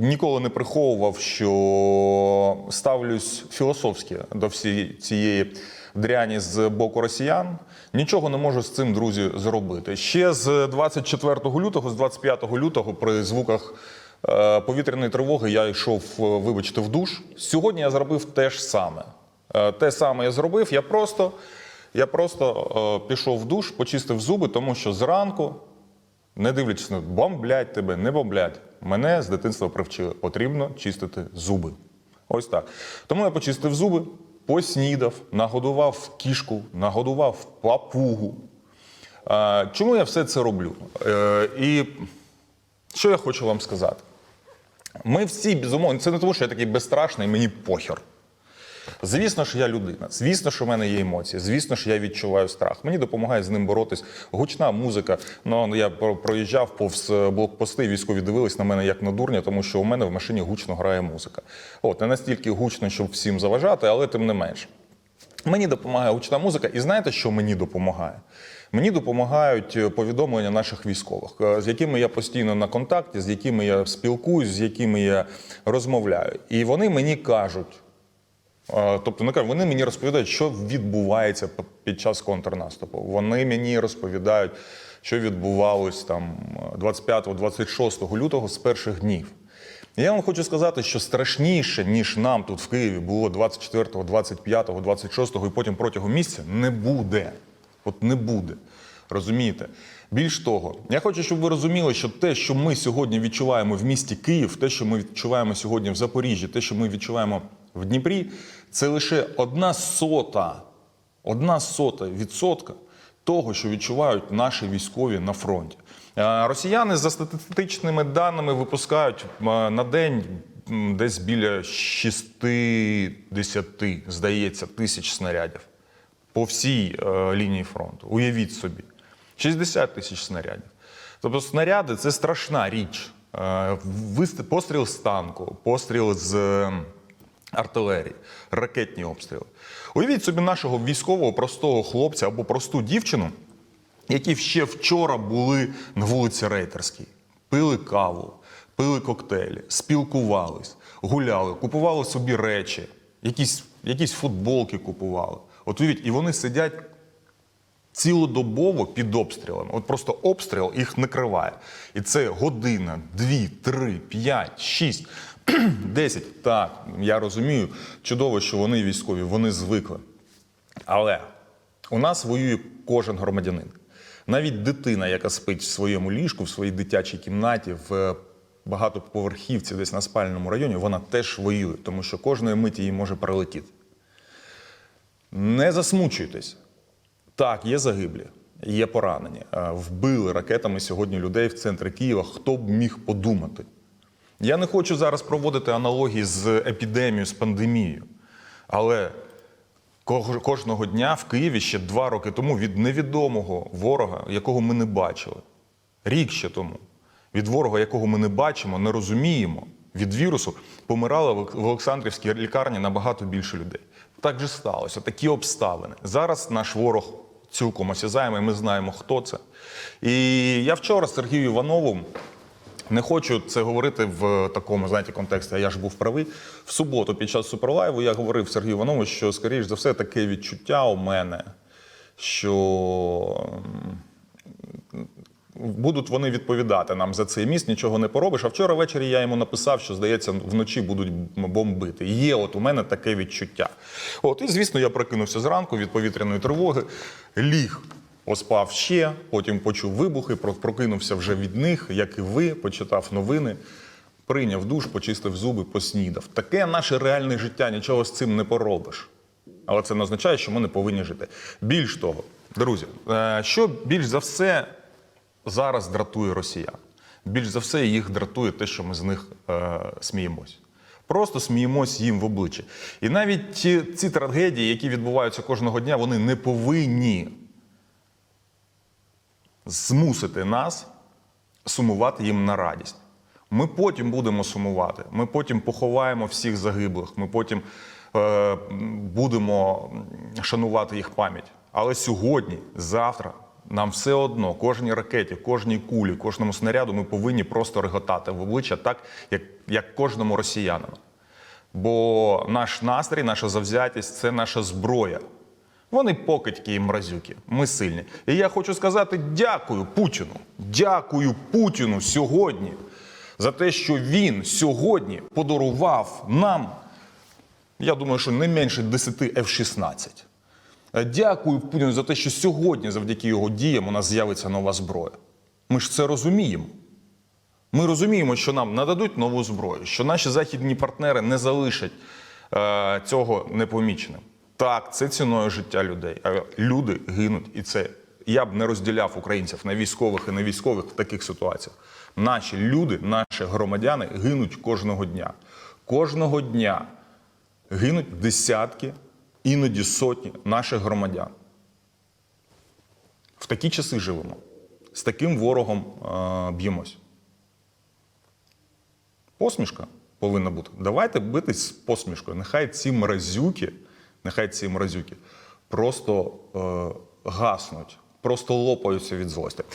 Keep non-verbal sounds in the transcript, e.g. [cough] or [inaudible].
ніколи не приховував, що ставлюсь філософськи до всієї цієї дряні з боку росіян. Нічого не можу з цим, друзі, зробити. Ще з 24 лютого, з 25 лютого, при звуках е, повітряної тривоги я йшов, е, вибачте, в душ. Сьогодні я зробив те ж саме. Е, Те саме я зробив. Я просто, я просто пішов в душ, почистив зуби, тому що зранку не дивлячись на бомблять тебе, не бомблять. Мене з дитинства привчили. Потрібно чистити зуби. Ось так. Тому я почистив зуби, поснідав, нагодував кішку, нагодував папугу. Чому я все це роблю? Е, і що я хочу вам сказати? Ми всі, безумовно, це не тому, що я такий безстрашний, мені похер. Звісно ж, я людина. Звісно, що в мене є емоції. Звісно ж, я відчуваю страх. Мені допомагає з ним боротись. Гучна музика. Ну я про- проїжджав повз е, блокпости. Військові дивились на мене як на дурня, тому що у мене в машині гучно грає музика. От не настільки гучно, щоб всім заважати, але тим не менш. Мені допомагає гучна музика, і знаєте, що мені допомагає? Мені допомагають е, повідомлення наших військових, е, з якими я постійно на контакті, з якими я спілкуюсь, з якими я розмовляю. І вони мені кажуть, тобто не кажуть, вони мені розповідають, що відбувається під час контрнаступу. Вони мені розповідають, що відбувалось там 25-26 лютого з перших днів. Я вам хочу сказати, що страшніше, ніж нам тут в Києві було 24, 25, 26 і потім протягом місяця, не буде. От не буде. Розумієте? Більш того, я хочу, щоб ви розуміли, що те, що ми сьогодні відчуваємо в місті Київ, те, що ми відчуваємо сьогодні в Запоріжжі, те, що ми відчуваємо в Дніпрі, це лише одна сота, одна сота відсотка того, що відчувають наші військові на фронті. Е, Росіяни за статистичними даними випускають на день десь біля 60, здається, тисяч снарядів по всій е, лінії фронту. Уявіть собі, 60 тисяч снарядів. Тобто снаряди це страшна річ. Е, Постріл з танку, постріл з артилерії, ракетні обстріли. Уявіть собі нашого військового простого хлопця або просту дівчину, які ще вчора були на вулиці Рейтерській, пили каву, пили коктейлі, спілкувались, гуляли, купували собі речі, якісь, якісь футболки купували. От уявіть, і вони сидять цілодобово під обстрілами. От просто обстріл їх накриває. І це година, дві, три, п'ять, шість, [clears throat] десять. Так, я розумію, чудово, що вони військові, вони звикли. Але у нас воює кожен громадянин. Навіть дитина, яка спить в своєму ліжку, в своїй дитячій кімнаті, в багатоповерхівці, десь на спальному районі, вона теж воює, тому що кожної миті їй може прилетіти. Не засмучуйтесь. Так, є загиблі, є поранені. Е, Вбили ракетами сьогодні людей в центрі Києва. Хто б міг подумати? Я не хочу зараз проводити аналогії з епідемією, з пандемією. Але кожного дня в Києві ще два роки тому від невідомого ворога, якого ми не бачили, рік ще тому, від ворога, якого ми не бачимо, не розуміємо, від вірусу помирало в Олександрівській лікарні набагато більше людей. Так же сталося, такі обставини. Зараз наш ворог цілком осязаємий, ми знаємо, хто це. І я вчора з Сергієм Івановим не хочу це говорити в такому знаєте, контексті, а я ж був правий. В суботу під час суперлайву я говорив Сергію Іванову, що, скоріш за все, таке відчуття у мене, що будуть вони відповідати нам за цей міст, нічого не поробиш. А вчора ввечері я йому написав, що, здається, вночі будуть бомбити. Є от у мене таке відчуття. От, і, звісно, я прокинувся зранку від повітряної тривоги, ліг. Поспав ще, потім почув вибухи, прокинувся вже від них, як і ви, почитав новини, прийняв душ, почистив зуби, поснідав. Таке наше реальне життя, нічого з цим не поробиш. Але це не означає, що ми не повинні жити. Більш того, друзі, е, що більш за все зараз дратує росіян? Більш за все їх дратує те, що ми з них е, сміємось. Просто сміємось їм в обличчя. І навіть ці трагедії, які відбуваються кожного дня, вони не повинні змусити нас сумувати їм на радість. Ми потім будемо сумувати, ми потім поховаємо всіх загиблих, ми потім е, будемо шанувати їх пам'ять. Але сьогодні, завтра Нам все одно, кожній ракеті, кожній кулі, кожному снаряду ми повинні просто реготати в обличчя так, як, як кожному росіянину. Бо наш настрій, наша завзятість це наша зброя. Вони покидьки і мразюки. Ми сильні. І я хочу сказати дякую Путіну. Дякую Путіну сьогодні за те, що він сьогодні подарував нам, я думаю, що не менше 10 F-16. Е, Дякую Путіну за те, що сьогодні, завдяки його діям, у нас з'явиться нова зброя. Ми ж це розуміємо. Ми розуміємо, що нам нададуть нову зброю, що наші західні партнери не залишать е, цього непоміченим. Так, це ціною життя людей. А люди гинуть, і це я б не розділяв українців на військових і не військових в таких ситуаціях. Наші люди, наші громадяни гинуть кожного дня. Кожного дня гинуть десятки, іноді сотні наших громадян. В такі часи живемо. З таким ворогом е, б'ємось. Посмішка повинна бути. Давайте битись з посмішкою. Нехай ці мразюки, нехай ці мразюки просто е, гаснуть, просто лопаються від злості.